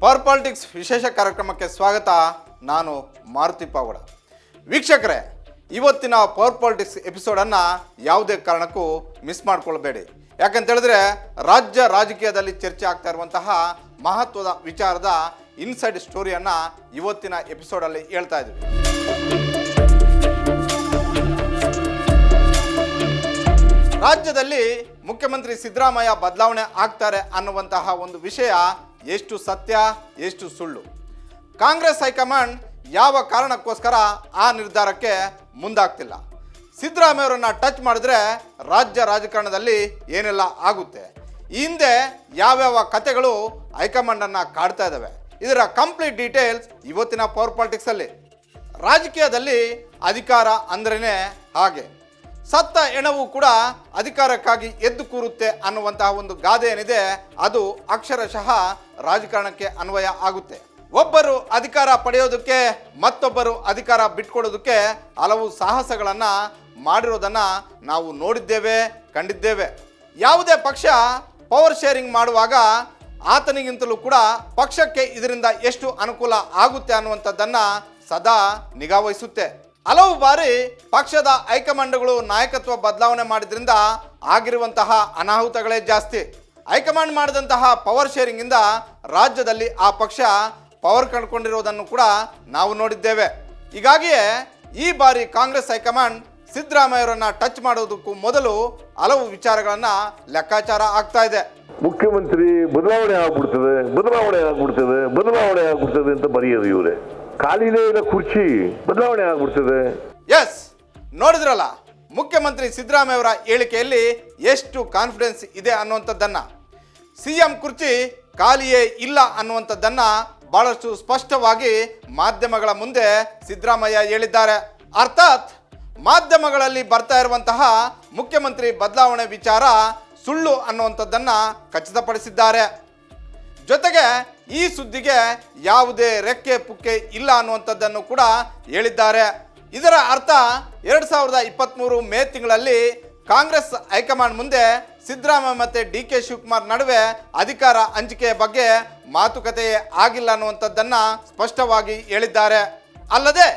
Power politics ವಿಶೇಷ ಕಾರ್ಯಕ್ರಮಕ್ಕೆ ಸ್ವಾಗತ. ನಾನು ಮಾರುತಿ ಪಾವಡ ವೀಕ್ಷಕರೇ, ಇವತ್ತಿನ ಪವರ್ ಪಾಲಿಟಿಕ್ಸ್ ಎಪಿಸೋಡನ್ನು ಯಾವುದೇ ಕಾರಣಕ್ಕೂ ಮಿಸ್ ಮಾಡಿಕೊಳ್ಬೇಡಿ. ಯಾಕಂತೇಳಿದ್ರೆ, ರಾಜ್ಯ ರಾಜಕೀಯದಲ್ಲಿ ಚರ್ಚೆ ಆಗ್ತಾ ಇರುವಂತಹ ಮಹತ್ವದ ವಿಚಾರದ ಇನ್ಸೈಡ್ ಸ್ಟೋರಿಯನ್ನು ಇವತ್ತಿನ ಎಪಿಸೋಡಲ್ಲಿ ಹೇಳ್ತಾ ಇದ್ದೀವಿ ರಾಜ್ಯದಲ್ಲಿ ಮುಖ್ಯಮಂತ್ರಿ ಸಿದ್ದರಾಮಯ್ಯ ಬದಲಾವಣೆ ಆಗ್ತಾರೆ ಅನ್ನುವಂತಹ ಒಂದು ವಿಷಯ ಎಷ್ಟು ಸತ್ಯ, ಎಷ್ಟು ಸುಳ್ಳು. ಕಾಂಗ್ರೆಸ್ ಹೈಕಮಾಂಡ್ ಯಾವ ಕಾರಣಕ್ಕೋಸ್ಕರ ಆ ನಿರ್ಧಾರಕ್ಕೆ ಮುಂದಾಗ್ತಿಲ್ಲ. ಸಿದ್ದರಾಮಯ್ಯವರನ್ನ ಟಚ್ ಮಾಡಿದ್ರೆ ರಾಜ್ಯ ರಾಜಕಾರಣದಲ್ಲಿ ಏನೆಲ್ಲ ಆಗುತ್ತೆ. ಹಿಂದೆ ಯಾವ್ಯಾವ ಕತೆಗಳು ಹೈಕಮಾಂಡನ್ನು ಕಾಡ್ತಾ ಇದ್ದಾವೆ ಇದರ ಕಂಪ್ಲೀಟ್ ಡೀಟೇಲ್ಸ್ ಇವತ್ತಿನ ಪವರ್ ಪಾಲಿಟಿಕ್ಸಲ್ಲಿ. ರಾಜಕೀಯದಲ್ಲಿ ಅಧಿಕಾರ ಅಂದ್ರೇ ಹಾಗೆ. ಸತ್ತ ಎಣವು ಕೂಡ ಅಧಿಕಾರಕ್ಕಾಗಿ ಎದ್ದು ಕೂರುತ್ತೆ ಅನ್ನುವಂತಹ ಒಂದು ಗಾದೆ ಏನಿದೆ, ಅದು ಅಕ್ಷರಶಃ ರಾಜಕಾರಣಕ್ಕೆ ಅನ್ವಯ ಆಗುತ್ತೆ. ಒಬ್ಬರು ಅಧಿಕಾರ ಪಡೆಯೋದಕ್ಕೆ, ಮತ್ತೊಬ್ಬರು ಅಧಿಕಾರ ಬಿಟ್ಕೊಡೋದಕ್ಕೆ ಹಲವು ಸಾಹಸಗಳನ್ನು ಮಾಡಿರೋದನ್ನ ನಾವು ನೋಡಿದ್ದೇವೆ, ಕಂಡಿದ್ದೇವೆ. ಯಾವುದೇ ಪಕ್ಷ ಪವರ್ ಶೇರಿಂಗ್ ಮಾಡುವಾಗ ಆತನಿಗಿಂತಲೂ ಕೂಡ ಪಕ್ಷಕ್ಕೆ ಇದರಿಂದ ಎಷ್ಟು ಅನುಕೂಲ ಆಗುತ್ತೆ ಅನ್ನುವಂಥದ್ದನ್ನ ಸದಾ ನಿಗಾವಹಿಸುತ್ತೆ. ಹಲವು ಬಾರಿ ಪಕ್ಷದ ಹೈಕಮಾಂಡ್ಗಳು ನಾಯಕತ್ವ ಬದಲಾವಣೆ ಮಾಡಿದ್ರಿಂದ ಆಗಿರುವಂತಹ ಅನಾಹುತಗಳೇ ಜಾಸ್ತಿ. ಹೈಕಮಾಂಡ್ ಮಾಡಿದಂತಹ ಪವರ್ ಶೇರಿಂಗಿಂದ ರಾಜ್ಯದಲ್ಲಿ ಆ ಪಕ್ಷ ಪವರ್ ಕಳ್ಕೊಂಡಿರೋದನ್ನು ಕೂಡ ನಾವು ನೋಡಿದ್ದೇವೆ. ಹೀಗಾಗಿಯೇ ಈ ಬಾರಿ ಕಾಂಗ್ರೆಸ್ ಹೈಕಮಾಂಡ್ ಸಿದ್ದರಾಮಯ್ಯವರನ್ನ ಟಚ್ ಮಾಡೋದಕ್ಕೂ ಮೊದಲು ಹಲವು ವಿಚಾರಗಳನ್ನ ಲೆಕ್ಕಾಚಾರ ಆಗ್ತಾ ಇದೆ. ಮುಖ್ಯಮಂತ್ರಿ ಬದಲಾವಣೆ ಆಗ್ಬಿಡ್ತದೆ ಬದಲಾವಣೆ ಆಗ್ಬಿಡ್ತದೆ ಬದಲಾವಣೆ ಆಗ್ಬಿಡ್ತದೆ ಅಂತ ಬರೆಯೋದು ಇವರೇ. ಖಾಲಿನೇ ಇರೋ ಕುರ್ಚಿ ಬದಲಾವಣೆ ಆಗ್ಬಿಡ್ತದೆ. ಎಸ್ ನೋಡಿದ್ರಲ್ಲ, ಮುಖ್ಯಮಂತ್ರಿ ಸಿದ್ದರಾಮಯ್ಯವರ ಹೇಳಿಕೆಯಲ್ಲಿ ಎಷ್ಟು ಕಾನ್ಫಿಡೆನ್ಸ್ ಇದೆ ಅನ್ನುವಂಥದ್ದನ್ನ. ಸಿ ಎಂ ಕುರ್ಚಿ ಖಾಲಿಯೇ ಇಲ್ಲ ಅನ್ನುವಂಥದ್ದನ್ನ ಬಹಳಷ್ಟು ಸ್ಪಷ್ಟವಾಗಿ ಮಾಧ್ಯಮಗಳ ಮುಂದೆ ಸಿದ್ದರಾಮಯ್ಯ ಹೇಳಿದ್ದಾರೆ. ಅರ್ಥಾತ್, ಮಾಧ್ಯಮಗಳಲ್ಲಿ ಬರ್ತಾ ಇರುವಂತಹ ಮುಖ್ಯಮಂತ್ರಿ ಬದಲಾವಣೆ ವಿಚಾರ ಸುಳ್ಳು ಅನ್ನುವಂಥದ್ದನ್ನು ಖಚಿತಪಡಿಸಿದ್ದಾರೆ. ಜೊತೆಗೆ ಈ ಸುದ್ದಿಗೆ ಯಾವುದೇ ರೆಕ್ಕೆ ಪುಕ್ಕೆ ಇಲ್ಲ ಅನ್ನುವಂಥದ್ದನ್ನು ಕೂಡ ಹೇಳಿದ್ದಾರೆ. ಇದರ ಅರ್ಥ ಎರಡು ಸಾವಿರದ ಇಪ್ಪತ್ತ್ಮೂರು ಮೇ ತಿಂಗಳಲ್ಲಿ ಕಾಂಗ್ರೆಸ್ ಹೈಕಮಾಂಡ್ ಮುಂದೆ ಸಿದ್ದರಾಮಯ್ಯ ಮತ್ತು ಡಿ ಕೆ ಶಿವಕುಮಾರ್ ನಡುವೆ ಅಧಿಕಾರ ಹಂಚಿಕೆಯ ಬಗ್ಗೆ ಮಾತುಕತೆ ಆಗಿಲ್ಲ ಅನ್ನುವಂಥದ್ದನ್ನು ಸ್ಪಷ್ಟವಾಗಿ ಹೇಳಿದ್ದಾರೆ. ಅಲ್ಲದೆ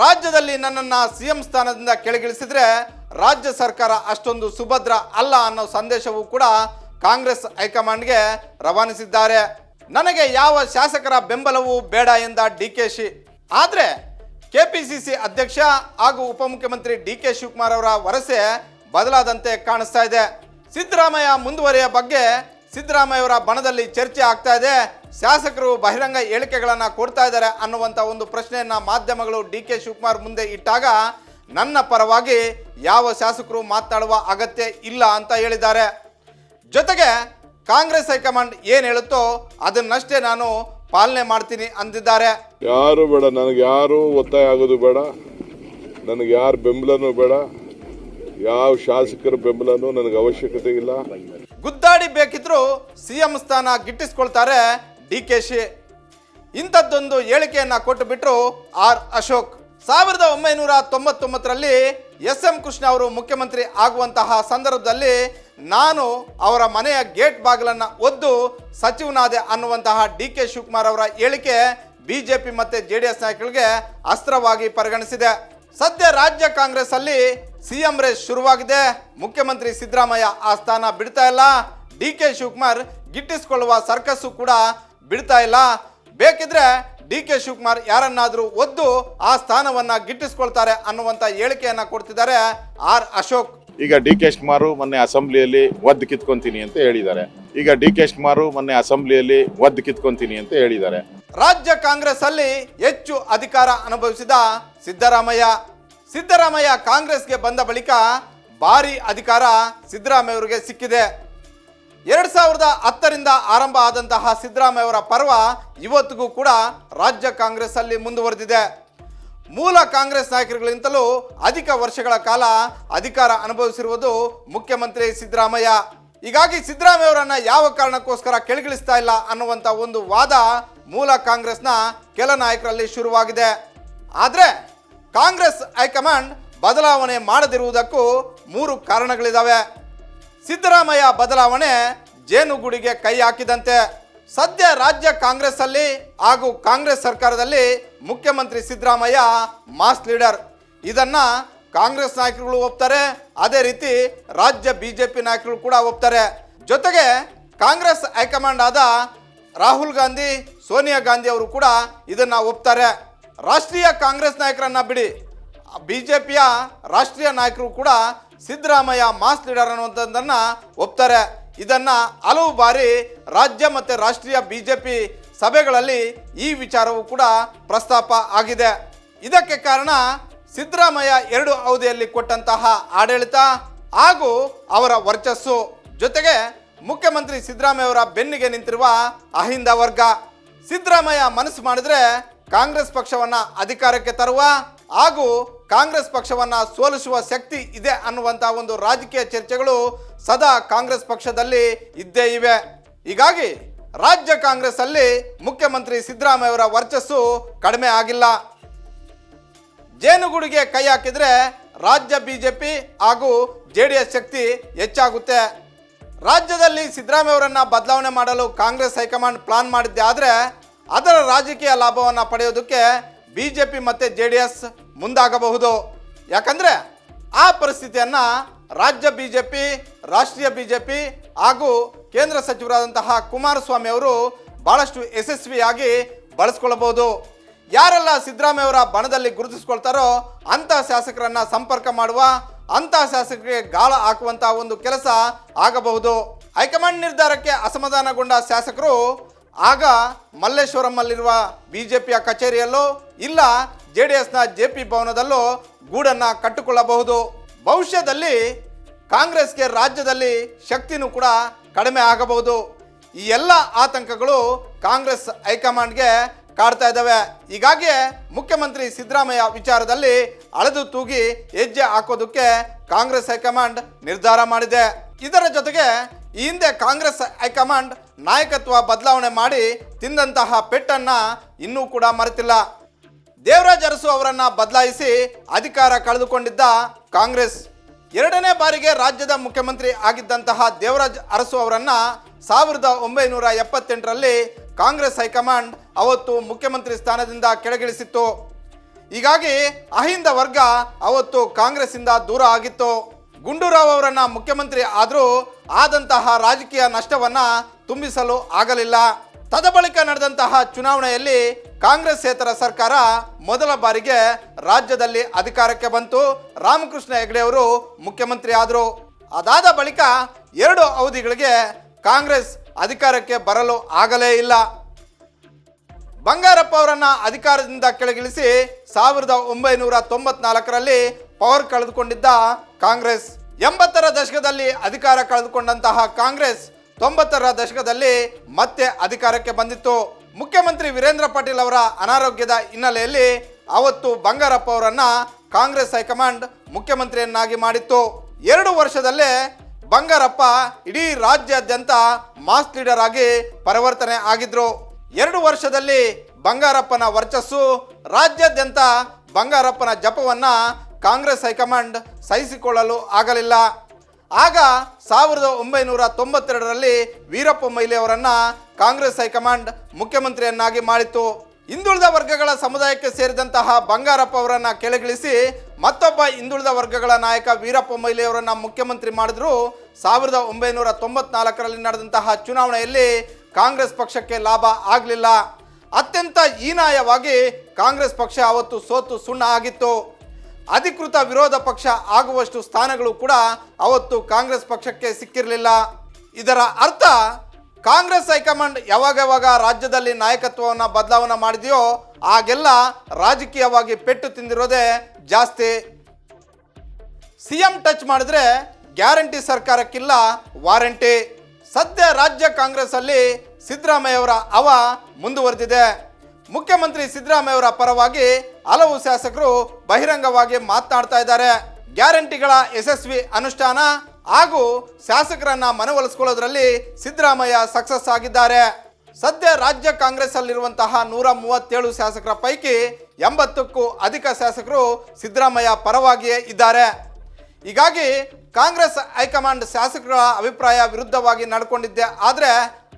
ರಾಜ್ಯದಲ್ಲಿ ನನ್ನನ್ನು ಸಿ ಎಂ ಸ್ಥಾನದಿಂದ ಕೆಳಗಿಳಿಸಿದರೆ ರಾಜ್ಯ ಸರ್ಕಾರ ಅಷ್ಟೊಂದು ಸುಭದ್ರ ಅಲ್ಲ ಅನ್ನೋ ಸಂದೇಶವೂ ಕೂಡ ಕಾಂಗ್ರೆಸ್ ಹೈಕಮಾಂಡ್ಗೆ ರವಾನಿಸಿದ್ದಾರೆ. ನನಗೆ ಯಾವ ಶಾಸಕರ ಬೆಂಬಲವೂ ಬೇಡ ಎಂದ ಡಿ ಕೆ ಶಿ. ಆದರೆ ಕೆಪಿಸಿಸಿ ಅಧ್ಯಕ್ಷ ಹಾಗೂ ಉಪಮುಖ್ಯಮಂತ್ರಿ ಡಿ ಕೆ ಶಿವಕುಮಾರ್ ಅವರ ವರಸೆ ಬದಲಾದಂತೆ ಕಾಣಿಸ್ತಾ ಇದೆ. ಸಿದ್ದರಾಮಯ್ಯ ಮುಂದುವರಿಯ ಬಗ್ಗೆ ಸಿದ್ದರಾಮಯ್ಯ ಅವರ ಬಣದಲ್ಲಿ ಚರ್ಚೆ ಆಗ್ತಾ ಇದೆ. ಶಾಸಕರು ಬಹಿರಂಗ ಹೇಳಿಕೆಗಳನ್ನು ಕೊಡ್ತಾ ಇದ್ದಾರೆ ಅನ್ನುವಂಥ ಒಂದು ಪ್ರಶ್ನೆಯನ್ನು ಮಾಧ್ಯಮಗಳು ಡಿ ಕೆ ಶಿವಕುಮಾರ್ ಮುಂದೆ ಇಟ್ಟಾಗ ನನ್ನ ಪರವಾಗಿ ಯಾವ ಶಾಸಕರು ಮಾತನಾಡುವ ಅಗತ್ಯ ಇಲ್ಲ ಅಂತ ಹೇಳಿದ್ದಾರೆ. ಜೊತೆಗೆ ಕಾಂಗ್ರೆಸ್ ಹೈಕಮಾಂಡ್ ಏನು ಹೇಳುತ್ತೋ ಅದನ್ನಷ್ಟೇ ನಾನು ಪಾಲನೆ ಮಾಡ್ತೀನಿ ಅಂದಿದ್ದಾರೆ. ಯಾರು ಬೇಡ ನನಗೆ ಯಾರು ಒತ್ತಾಯ ಆಗೋದು ಬೇಡ ನನಗೆ ಯಾರು ಬೆಂಬಲನೂ ಬೇಡ ಯಾವ ಶಾಸಕರ ಬೆಂಬಲನೂ ನನಗೆ ಅವಶ್ಯಕತೆ ಇಲ್ಲ. ಗುದ್ದಾಡಿ ಬೇಕಿದ್ರು ಸಿಎಂ ಸ್ಥಾನ ಗಿಟ್ಟಿಸ್ಕೊಳ್ತಾರೆ ಡಿ ಕೆ ಶಿ. ಇಂಥದ್ದೊಂದು ಹೇಳಿಕೆಯನ್ನ ಕೊಟ್ಟು ಬಿಟ್ಟರು ಆರ್ ಅಶೋಕ್. ಸಾವಿರದ ಒಂಬೈನೂರ ತೊಂಬತ್ತೊಂಬತ್ತರಲ್ಲಿ ಎಸ್ ಎಂ ಕೃಷ್ಣ ಅವರು ಮುಖ್ಯಮಂತ್ರಿ ಆಗುವಂತಹ ಸಂದರ್ಭದಲ್ಲಿ ನಾನು ಅವರ ಮನೆಯ ಗೇಟ್ ಬಾಗಿಲನ್ನು ಒದ್ದು ಸಚಿವನಾದೆ ಅನ್ನುವಂತಹ ಡಿ ಕೆ ಶಿವಕುಮಾರ್ ಅವರ ಹೇಳಿಕೆ ಬಿಜೆಪಿ ಮತ್ತು ಜೆ ಡಿ ಎಸ್ ನಾಯಕರಿಗೆ ಅಸ್ತ್ರವಾಗಿ ಪರಿಗಣಿಸಿದೆ. ಸದ್ಯ ರಾಜ್ಯ ಕಾಂಗ್ರೆಸ್ ಅಲ್ಲಿ ಸಿಎಂ ರೇಸ್ ಶುರುವಾಗಿದೆ. ಮುಖ್ಯಮಂತ್ರಿ ಸಿದ್ದರಾಮಯ್ಯ ಆ ಸ್ಥಾನ ಬಿಡ್ತಾ ಇಲ್ಲ. ಡಿ ಕೆ ಶಿವಕುಮಾರ್ ಗಿಟ್ಟಿಸಿಕೊಳ್ಳುವ ಸರ್ಕಸ್ಸು ಕೂಡ ಬಿಡ್ತಾ ಇಲ್ಲ. ಬೇಕಿದ್ರೆ ಡಿ ಕೆ ಶಿವಕುಮಾರ್ ಯಾರನ್ನಾದರೂ ಒದ್ದು ಆ ಸ್ಥಾನವನ್ನ ಗಿಟ್ಟಿಸ್ಕೊಳ್ತಾರೆ ಅನ್ನುವಂತ ಹೇಳಿಕೆಯನ್ನ ಕೊಡ್ತಿದ್ದಾರೆ ಆರ್ ಅಶೋಕ್. ಈಗ ಡಿ ಕೆ ಶಿವಕುಮಾರ್ ಮೊನ್ನೆ ಅಸೆಂಬ್ಲಿಯಲ್ಲಿ ಒದ್ದು ಕಿತ್ಕೊಂತೀನಿ ಅಂತ ಹೇಳಿದ್ದಾರೆ. ಈಗ ಡಿ ಕೆ ಶಿವಕುಮಾರ್ ಮೊನ್ನೆ ಅಸೆಂಬ್ಲಿಯಲ್ಲಿ ಒದ್ದು ಕಿತ್ಕೊಂತೀನಿ ಅಂತ ಹೇಳಿದ್ದಾರೆ. ರಾಜ್ಯ ಕಾಂಗ್ರೆಸ್ ಅಲ್ಲಿ ಹೆಚ್ಚು ಅಧಿಕಾರ ಅನುಭವಿಸಿದ ಸಿದ್ದರಾಮಯ್ಯ. ಸಿದ್ದರಾಮಯ್ಯ ಕಾಂಗ್ರೆಸ್ಗೆ ಬಂದ ಬಳಿಕ ಭಾರಿ ಅಧಿಕಾರ ಸಿದ್ದರಾಮಯ್ಯ ಅವರಿಗೆ ಸಿಕ್ಕಿದೆ. ಎರಡ್ ಸಾವಿರದ ಹತ್ತರಿಂದ ಆರಂಭ ಆದಂತಹ ಸಿದ್ದರಾಮಯ್ಯ ಅವರ ಪರ್ವ ಇವತ್ತಿಗೂ ಕೂಡ ರಾಜ್ಯ ಕಾಂಗ್ರೆಸ್ ಅಲ್ಲಿ ಮುಂದುವರೆದಿದೆ. ಮೂಲ ಕಾಂಗ್ರೆಸ್ ನಾಯಕರುಗಳಿಗಿಂತಲೂ ಅಧಿಕ ವರ್ಷಗಳ ಕಾಲ ಅಧಿಕಾರ ಅನುಭವಿಸಿರುವುದು ಮುಖ್ಯಮಂತ್ರಿ ಸಿದ್ದರಾಮಯ್ಯ. ಹೀಗಾಗಿ ಸಿದ್ದರಾಮಯ್ಯ ಅವರನ್ನ ಯಾವ ಕಾರಣಕ್ಕೋಸ್ಕರ ಕೆಳಗಿಳಿಸ್ತಾ ಇಲ್ಲ ಅನ್ನುವಂಥ ಒಂದು ವಾದ ಮೂಲ ಕಾಂಗ್ರೆಸ್ನ ಕೆಲ ನಾಯಕರಲ್ಲಿ ಶುರುವಾಗಿದೆ. ಆದರೆ ಕಾಂಗ್ರೆಸ್ ಹೈಕಮಾಂಡ್ ಬದಲಾವಣೆ ಮಾಡದಿರುವುದಕ್ಕೂ ಮೂರು ಕಾರಣಗಳಿದ್ದಾವೆ ಸಿದ್ದರಾಮಯ್ಯ ಬದಲಾವಣೆ ಜೇನುಗೂಡಿಗೆ ಕೈ ಹಾಕಿದಂತೆ ಸದ್ಯ ರಾಜ್ಯ ಕಾಂಗ್ರೆಸ್ ಅಲ್ಲಿ ಹಾಗೂ ಕಾಂಗ್ರೆಸ್ ಸರ್ಕಾರದಲ್ಲಿ ಮುಖ್ಯಮಂತ್ರಿ ಸಿದ್ದರಾಮಯ್ಯ ಮಾಸ್ ಲೀಡರ್. ಇದನ್ನ ಕಾಂಗ್ರೆಸ್ ನಾಯಕರುಗಳು ಒಪ್ತಾರೆ, ಅದೇ ರೀತಿ ರಾಜ್ಯ ಬಿಜೆಪಿ ನಾಯಕರು ಕೂಡ ಒಪ್ತಾರೆ. ಜೊತೆಗೆ ಕಾಂಗ್ರೆಸ್ ಹೈಕಮಾಂಡ್ ಆದ ರಾಹುಲ್ ಗಾಂಧಿ, ಸೋನಿಯಾ ಗಾಂಧಿ ಅವರು ಕೂಡ ಇದನ್ನ ಒಪ್ತಾರೆ. ರಾಷ್ಟ್ರೀಯ ಕಾಂಗ್ರೆಸ್ ನಾಯಕರನ್ನ ಬಿಡಿ. ಬಿಜೆಪಿಯ ರಾಷ್ಟ್ರೀಯ ನಾಯಕರು ಕೂಡ ಸಿದ್ದರಾಮಯ್ಯ ಮಾಸ್ ಲೀಡರ್ ಅನ್ನುವಂಥದ್ದನ್ನ ಒಪ್ತಾರೆ. ಇದನ್ನ ಹಲವು ಬಾರಿ ರಾಜ್ಯ ಮತ್ತು ರಾಷ್ಟ್ರೀಯ ಬಿಜೆಪಿ ಸಭೆಗಳಲ್ಲಿ ಈ ವಿಚಾರವು ಕೂಡ ಪ್ರಸ್ತಾಪ ಆಗಿದೆ. ಇದಕ್ಕೆ ಕಾರಣ ಸಿದ್ದರಾಮಯ್ಯ ಎರಡು ಅವಧಿಯಲ್ಲಿ ಕೊಟ್ಟಂತಹ ಆಡಳಿತ ಹಾಗೂ ಅವರ ವರ್ಚಸ್ಸು. ಜೊತೆಗೆ ಮುಖ್ಯಮಂತ್ರಿ ಸಿದ್ದರಾಮಯ್ಯ ಅವರ ಬೆನ್ನಿಗೆ ನಿಂತಿರುವ ಅಹಿಂದ ವರ್ಗ. ಸಿದ್ದರಾಮಯ್ಯ ಮನಸ್ಸು ಮಾಡಿದ್ರೆ ಕಾಂಗ್ರೆಸ್ ಪಕ್ಷವನ್ನ ಅಧಿಕಾರಕ್ಕೆ ತರುವ ಹಾಗೂ ಕಾಂಗ್ರೆಸ್ ಪಕ್ಷವನ್ನ ಸೋಲಿಸುವ ಶಕ್ತಿ ಇದೆ ಅನ್ನುವಂಥ ಒಂದು ರಾಜಕೀಯ ಚರ್ಚೆಗಳು ಸದಾ ಕಾಂಗ್ರೆಸ್ ಪಕ್ಷದಲ್ಲಿ ಇದ್ದೇ ಇವೆ. ಹೀಗಾಗಿ ರಾಜ್ಯ ಕಾಂಗ್ರೆಸ್ ಅಲ್ಲಿ ಮುಖ್ಯಮಂತ್ರಿ ಸಿದ್ದರಾಮಯ್ಯ ಅವರ ವರ್ಚಸ್ಸು ಕಡಿಮೆ ಆಗಿಲ್ಲ. ಜೇನುಗೂಡಿಗೆ ಕೈ ಹಾಕಿದ್ರೆ ರಾಜ್ಯ ಬಿಜೆಪಿ ಹಾಗೂ ಜೆ ಡಿ ಎಸ್ ಶಕ್ತಿ ಹೆಚ್ಚಾಗುತ್ತೆ. ರಾಜ್ಯದಲ್ಲಿ ಸಿದ್ದರಾಮಯ್ಯ ಅವರನ್ನ ಬದಲಾವಣೆ ಮಾಡಲು ಕಾಂಗ್ರೆಸ್ ಹೈಕಮಾಂಡ್ ಪ್ಲಾನ್ ಮಾಡಿದ್ದೆ ಆದರೆ ಅದರ ರಾಜಕೀಯ ಲಾಭವನ್ನು ಪಡೆಯೋದಕ್ಕೆ ಬಿಜೆಪಿ ಮತ್ತು ಜೆ ಡಿ ಎಸ್ ಮುಂದಾಗಬಹುದು. ಯಾಕಂದರೆ ಆ ಪರಿಸ್ಥಿತಿಯನ್ನು ರಾಜ್ಯ ಬಿ ಜೆ ಪಿ ರಾಷ್ಟ್ರೀಯ ಬಿ ಜೆ ಪಿ ಹಾಗೂ ಕೇಂದ್ರ ಸಚಿವರಾದಂತಹ ಕುಮಾರಸ್ವಾಮಿ ಅವರು ಭಾಳಷ್ಟು ಯಶಸ್ವಿಯಾಗಿ ಬಳಸ್ಕೊಳ್ಳಬಹುದು ಯಾರೆಲ್ಲ ಸಿದ್ದರಾಮಯ್ಯ ಅವರ ಬಣದಲ್ಲಿ ಗುರುತಿಸ್ಕೊಳ್ತಾರೋ ಅಂಥ ಶಾಸಕರನ್ನು ಸಂಪರ್ಕ ಮಾಡುವ ಅಂತ ಶಾಸಕರಿಗೆ ಗಾಳ ಹಾಕುವಂತಹ ಒಂದು ಕೆಲಸ ಆಗಬಹುದು. ಹೈಕಮಾಂಡ್ ನಿರ್ಧಾರಕ್ಕೆ ಅಸಮಾಧಾನಗೊಂಡ ಶಾಸಕರು ಆಗ ಮಲ್ಲೇಶ್ವರಂನಲ್ಲಿರುವ ಬಿಜೆಪಿಯ ಕಚೇರಿಯಲ್ಲೋ ಇಲ್ಲ ಜೆ ಡಿ ಎಸ್ನ ಜೆ ಪಿ ಭವನದಲ್ಲೂ ಗೂಡನ್ನು ಕಟ್ಟಿಕೊಳ್ಳಬಹುದು. ಭವಿಷ್ಯದಲ್ಲಿ ಕಾಂಗ್ರೆಸ್ಗೆ ರಾಜ್ಯದಲ್ಲಿ ಶಕ್ತಿನೂ ಕೂಡ ಕಡಿಮೆ ಆಗಬಹುದು. ಈ ಎಲ್ಲ ಆತಂಕಗಳು ಕಾಂಗ್ರೆಸ್ ಹೈಕಮಾಂಡ್ಗೆ ಕಾಡ್ತಾ ಇದ್ದಾವೆ. ಹೀಗಾಗಿ ಮುಖ್ಯಮಂತ್ರಿ ಸಿದ್ದರಾಮಯ್ಯ ವಿಚಾರದಲ್ಲಿ ಅಳೆದು ತೂಗಿ ಹೆಜ್ಜೆ ಹಾಕೋದಕ್ಕೆ ಕಾಂಗ್ರೆಸ್ ಹೈಕಮಾಂಡ್ ನಿರ್ಧಾರ ಮಾಡಿದೆ. ಇದರ ಜೊತೆಗೆ ಈ ಹಿಂದೆ ಕಾಂಗ್ರೆಸ್ ಹೈಕಮಾಂಡ್ ನಾಯಕತ್ವ ಬದಲಾವಣೆ ಮಾಡಿ ತಿಂದಂತಹ ಪೆಟ್ಟನ್ನ ಇನ್ನೂ ಕೂಡ ಮರೆತಿಲ್ಲ. ದೇವರಾಜ್ ಅರಸು ಅವರನ್ನ ಬದಲಾಯಿಸಿ ಅಧಿಕಾರ ಕಳೆದುಕೊಂಡಿದ್ದ ಕಾಂಗ್ರೆಸ್ ಎರಡನೇ ಬಾರಿಗೆ ರಾಜ್ಯದ ಮುಖ್ಯಮಂತ್ರಿ ಆಗಿದ್ದಂತಹ ದೇವರಾಜ್ ಅರಸು ಅವರನ್ನ ಸಾವಿರದ ಒಂಬೈನೂರ ಎಪ್ಪತ್ತೆಂಟರಲ್ಲಿ ಕಾಂಗ್ರೆಸ್ ಹೈಕಮಾಂಡ್ ಅವತ್ತು ಮುಖ್ಯಮಂತ್ರಿ ಸ್ಥಾನದಿಂದ ಕೆಳಗಿಳಿಸಿತ್ತು. ಹೀಗಾಗಿ ಅಹಿಂದ ವರ್ಗ ಅವತ್ತು ಕಾಂಗ್ರೆಸ್ಸಿಂದ ದೂರ ಆಗಿತ್ತು. ಗುಂಡೂರಾವ್ ಅವರನ್ನ ಮುಖ್ಯಮಂತ್ರಿ ಆದರೂ ಆದಂತಹ ರಾಜಕೀಯ ನಷ್ಟವನ್ನ ತುಂಬಿಸಲು ಆಗಲಿಲ್ಲ. ತದಬಳಿಕ ನಡೆದಂತಹ ಚುನಾವಣೆಯಲ್ಲಿ ಕಾಂಗ್ರೆಸ್ಸೇತರ ಸರ್ಕಾರ ಮೊದಲ ಬಾರಿಗೆ ರಾಜ್ಯದಲ್ಲಿ ಅಧಿಕಾರಕ್ಕೆ ಬಂತು. ರಾಮಕೃಷ್ಣ ಹೆಗಡೆ ಅವರು ಮುಖ್ಯಮಂತ್ರಿ ಆದರು. ಅದಾದ ಬಳಿಕ ಎರಡು ಅವಧಿಗಳಿಗೆ ಕಾಂಗ್ರೆಸ್ ಅಧಿಕಾರಕ್ಕೆ ಬರಲು ಆಗಲೇ ಇಲ್ಲ. ಬಂಗಾರಪ್ಪ ಅವರನ್ನು ಅಧಿಕಾರದಿಂದ ಕೆಳಗಿಳಿಸಿ ಸಾವಿರದ ಒಂಬೈನೂರ ತೊಂಬತ್ನಾಲ್ಕರಲ್ಲಿ ಪವರ್ ಕಳೆದುಕೊಂಡಿದ್ದ ಕಾಂಗ್ರೆಸ್. ಎಂಬತ್ತರ ದಶಕದಲ್ಲಿ ಅಧಿಕಾರ ಕಳೆದುಕೊಂಡಂತಹ ಕಾಂಗ್ರೆಸ್ ತೊಂಬತ್ತರ ದಶಕದಲ್ಲಿ ಮತ್ತೆ ಅಧಿಕಾರಕ್ಕೆ ಬಂದಿತ್ತು. ಮುಖ್ಯಮಂತ್ರಿ ವೀರೇಂದ್ರ ಪಾಟೀಲ್ ಅವರ ಅನಾರೋಗ್ಯದ ಹಿನ್ನೆಲೆಯಲ್ಲಿ ಅವತ್ತು ಬಂಗಾರಪ್ಪ ಅವರನ್ನ ಕಾಂಗ್ರೆಸ್ ಹೈಕಮಾಂಡ್ ಮುಖ್ಯಮಂತ್ರಿಯನ್ನಾಗಿ ಮಾಡಿತ್ತು. ಎರಡು ವರ್ಷದಲ್ಲೇ ಬಂಗಾರಪ್ಪ ಇಡೀ ರಾಜ್ಯಾದ್ಯಂತ ಮಾಸ್ ಲೀಡರ್ ಆಗಿ ಪರಿವರ್ತನೆ ಆಗಿದ್ರು. ಎರಡು ವರ್ಷದಲ್ಲಿ ಬಂಗಾರಪ್ಪನ ವರ್ಚಸ್ಸು, ರಾಜ್ಯಾದ್ಯಂತ ಬಂಗಾರಪ್ಪನ ಜಪವನ್ನ ಕಾಂಗ್ರೆಸ್ ಹೈಕಮಾಂಡ್ ಸಹಿಸಿಕೊಳ್ಳಲು ಆಗಲಿಲ್ಲ. ಆಗ ಸಾವಿರದ ಒಂಬೈನೂರ ತೊಂಬತ್ತೆರಡರಲ್ಲಿ ವೀರಪ್ಪ ಮೊಯ್ಲಿ ಅವರನ್ನ ಕಾಂಗ್ರೆಸ್ ಹೈಕಮಾಂಡ್ ಮುಖ್ಯಮಂತ್ರಿಯನ್ನಾಗಿ ಮಾಡಿತ್ತು. ಹಿಂದುಳಿದ ವರ್ಗಗಳ ಸಮುದಾಯಕ್ಕೆ ಸೇರಿದಂತಹ ಬಂಗಾರಪ್ಪ ಅವರನ್ನ ಕೆಳಗಿಳಿಸಿ ಮತ್ತೊಬ್ಬ ಹಿಂದುಳಿದ ವರ್ಗಗಳ ನಾಯಕ ವೀರಪ್ಪ ಮೊಯ್ಲಿ ಅವರನ್ನ ಮುಖ್ಯಮಂತ್ರಿ ಮಾಡಿದ್ರು. ಸಾವಿರದ ಒಂಬೈನೂರ ತೊಂಬತ್ನಾಲ್ಕರಲ್ಲಿ ನಡೆದಂತಹ ಚುನಾವಣೆಯಲ್ಲಿ ಕಾಂಗ್ರೆಸ್ ಪಕ್ಷಕ್ಕೆ ಲಾಭ ಆಗಲಿಲ್ಲ. ಅತ್ಯಂತ ಹೀನಾಯವಾಗಿ ಕಾಂಗ್ರೆಸ್ ಪಕ್ಷ ಅವತ್ತು ಸೋತು ಸುಣ್ಣ ಆಗಿತ್ತು. ಅಧಿಕೃತ ವಿರೋಧ ಪಕ್ಷ ಆಗುವಷ್ಟು ಸ್ಥಾನಗಳು ಕೂಡ ಅವತ್ತು ಕಾಂಗ್ರೆಸ್ ಪಕ್ಷಕ್ಕೆ ಸಿಕ್ಕಿರಲಿಲ್ಲ. ಇದರ ಅರ್ಥ, ಕಾಂಗ್ರೆಸ್ ಹೈಕಮಾಂಡ್ ಯಾವಾಗ ಯಾವಾಗ ರಾಜ್ಯದಲ್ಲಿ ನಾಯಕತ್ವವನ್ನು ಬದಲಾವಣೆ ಮಾಡಿದೆಯೋ, ಆಗೆಲ್ಲ ರಾಜಕೀಯವಾಗಿ ಪೆಟ್ಟು ತಿಂದಿರೋದೇ ಜಾಸ್ತಿ. ಸಿಎಂ ಟಚ್ ಮಾಡಿದ್ರೆ ಗ್ಯಾರಂಟಿ ಸರ್ಕಾರಕ್ಕಿಲ್ಲ, ವಾರಂಟಿ. ಸದ್ಯ ರಾಜ್ಯ ಕಾಂಗ್ರೆಸ್ ಅಲ್ಲಿ ಸಿದ್ದರಾಮಯ್ಯವರ ಅವ ಮುಂದುವರೆದಿದೆ. ಮುಖ್ಯಮಂತ್ರಿ ಸಿದ್ದರಾಮಯ್ಯ ಅವರ ಪರವಾಗಿ ಹಲವು ಶಾಸಕರು ಬಹಿರಂಗವಾಗಿ ಮಾತನಾಡ್ತಾ ಇದ್ದಾರೆ. ಗ್ಯಾರಂಟಿಗಳ ಯಶಸ್ವಿ ಅನುಷ್ಠಾನ ಹಾಗೂ ಶಾಸಕರನ್ನ ಮನವೊಲಿಸಿಕೊಳ್ಳೋದ್ರಲ್ಲಿ ಸಿದ್ದರಾಮಯ್ಯ ಸಕ್ಸಸ್ ಆಗಿದ್ದಾರೆ. ಸದ್ಯ ರಾಜ್ಯ ಕಾಂಗ್ರೆಸ್ ಅಲ್ಲಿರುವಂತಹ ನೂರ ಮೂವತ್ತೇಳು ಶಾಸಕರ ಪೈಕಿ ಎಂಬತ್ತಕ್ಕೂ ಅಧಿಕ ಶಾಸಕರು ಸಿದ್ದರಾಮಯ್ಯ ಪರವಾಗಿಯೇ ಇದ್ದಾರೆ. ಹೀಗಾಗಿ ಕಾಂಗ್ರೆಸ್ ಹೈಕಮಾಂಡ್ ಶಾಸಕರ ಅಭಿಪ್ರಾಯ ವಿರುದ್ಧವಾಗಿ ನಡ್ಕೊಂಡಿದ್ದೆ. ಆದರೆ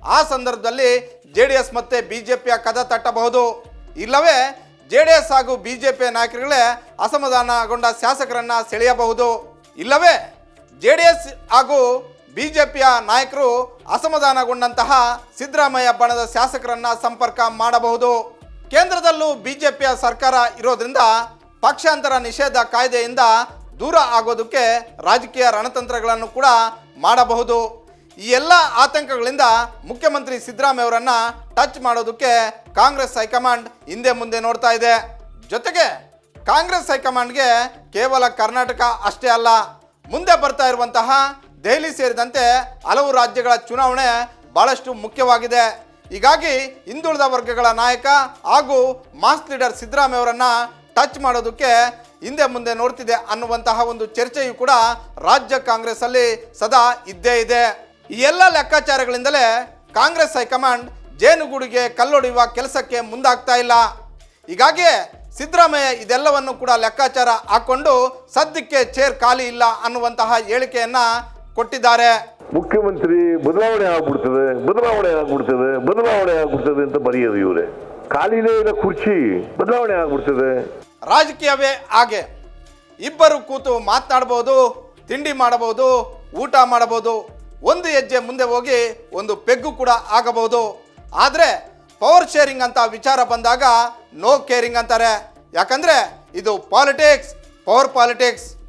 ಆ ಸಂದರ್ಭದಲ್ಲಿ ಜೆ ಡಿ ಎಸ್ ಮತ್ತೆ ಬಿಜೆಪಿಯ ಕದ ತಟ್ಟಬಹುದು. ಇಲ್ಲವೇ ಜೆ ಡಿ ಎಸ್ ಹಾಗೂ ಬಿಜೆಪಿಯ ನಾಯಕರುಗಳೇ ಅಸಮಾಧಾನಗೊಂಡ ಶಾಸಕರನ್ನ ಸೆಳೆಯಬಹುದು. ಇಲ್ಲವೇ ಜೆ ಡಿ ಎಸ್ ಹಾಗೂ ಬಿಜೆಪಿಯ ನಾಯಕರು ಅಸಮಾಧಾನಗೊಂಡಂತಹ ಸಿದ್ದರಾಮಯ್ಯ ಬಣದ ಶಾಸಕರನ್ನ ಸಂಪರ್ಕ ಮಾಡಬಹುದು. ಕೇಂದ್ರದಲ್ಲೂ ಬಿಜೆಪಿಯ ಸರ್ಕಾರ ಇರೋದ್ರಿಂದ ಪಕ್ಷಾಂತರ ನಿಷೇಧ ಕಾಯ್ದೆಯಿಂದ ದೂರ ಆಗೋದಕ್ಕೆ ರಾಜಕೀಯ ರಣತಂತ್ರಗಳನ್ನು ಕೂಡ ಮಾಡಬಹುದು. ಈ ಎಲ್ಲ ಆತಂಕಗಳಿಂದ ಮುಖ್ಯಮಂತ್ರಿ ಸಿದ್ದರಾಮಯ್ಯ ಅವರನ್ನ ಟಚ್ ಮಾಡೋದಕ್ಕೆ ಕಾಂಗ್ರೆಸ್ ಹೈಕಮಾಂಡ್ ಹಿಂದೆ ಮುಂದೆ ನೋಡ್ತಾ ಇದೆ. ಜೊತೆಗೆ ಕಾಂಗ್ರೆಸ್ ಹೈಕಮಾಂಡ್ಗೆ ಕೇವಲ ಕರ್ನಾಟಕ ಅಷ್ಟೇ ಅಲ್ಲ, ಮುಂದೆ ಬರ್ತಾ ಇರುವಂತಹ ದೆಹಲಿ ಸೇರಿದಂತೆ ಹಲವು ರಾಜ್ಯಗಳ ಚುನಾವಣೆ ಬಹಳಷ್ಟು ಮುಖ್ಯವಾಗಿದೆ. ಹೀಗಾಗಿ ಹಿಂದುಳಿದ ವರ್ಗಗಳ ನಾಯಕ ಹಾಗೂ ಮಾಸ್ ಲೀಡರ್ ಸಿದ್ದರಾಮಯ್ಯ ಅವರನ್ನ ಟಚ್ ಮಾಡೋದಕ್ಕೆ ಹಿಂದೆ ಮುಂದೆ ನೋಡ್ತಿದೆ ಅನ್ನುವಂತಹ ಒಂದು ಚರ್ಚೆಯು ಕೂಡ ರಾಜ್ಯ ಕಾಂಗ್ರೆಸ್ ಅಲ್ಲಿ ಸದಾ ಇದ್ದೇ ಇದೆ. ಈ ಎಲ್ಲ ಲೆಕ್ಕಾಚಾರಗಳಿಂದಲೇ ಕಾಂಗ್ರೆಸ್ ಹೈಕಮಾಂಡ್ ಜೇನುಗೂಡಿಗೆ ಕಲ್ಲೊಡೆಯುವ ಕೆಲಸಕ್ಕೆ ಮುಂದಾಗ್ತಾ ಇಲ್ಲ. ಹೀಗಾಗಿಯೇ ಸಿದ್ದರಾಮಯ್ಯ ಇದೆಲ್ಲವನ್ನು ಕೂಡ ಲೆಕ್ಕಾಚಾರ ಹಾಕೊಂಡು ಸದ್ಯಕ್ಕೆ ಚೇರ್ ಖಾಲಿ ಇಲ್ಲ ಅನ್ನುವಂತಹ ಹೇಳಿಕೆಯನ್ನ ಕೊಟ್ಟಿದ್ದಾರೆ. ಮುಖ್ಯಮಂತ್ರಿ ಬದಲಾವಣೆ ಆಗ್ಬಿಡ್ತದೆ ಬದಲಾವಣೆ ಆಗ್ಬಿಡ್ತದೆ ಬದಲಾವಣೆ ಆಗ್ಬಿಡ್ತದೆ ಅಂತ ಬರೆಯೋದು ಇವರೇ. ಖಾಲಿನೇ ಇಲ್ಲ ಕುರ್ಚಿ ಬದಲಾವಣೆ ಆಗ್ಬಿಡ್ತದೆ. ರಾಜಕೀಯವೇ ಹಾಗೆ. ಇಬ್ಬರು ಕೂತು ಮಾತನಾಡಬಹುದು ತಿಂಡಿ ಮಾಡಬಹುದು ಊಟ ಮಾಡಬಹುದು ಒಂದು ಹೆಜ್ಜೆ ಮುಂದೆ ಹೋಗಿ ಒಂದು ಪೆಗ್ಗು ಕೂಡ ಆಗಬಹುದು. ಆದರೆ ಪವರ್ ಶೇರಿಂಗ್ ಅಂತ ವಿಚಾರ ಬಂದಾಗ ನೋ ಕೇರಿಂಗ್ ಅಂತಾರೆ. ಯಾಕಂದರೆ ಇದು ಪಾಲಿಟಿಕ್ಸ್ ಪವರ್ ಪಾಲಿಟಿಕ್ಸ್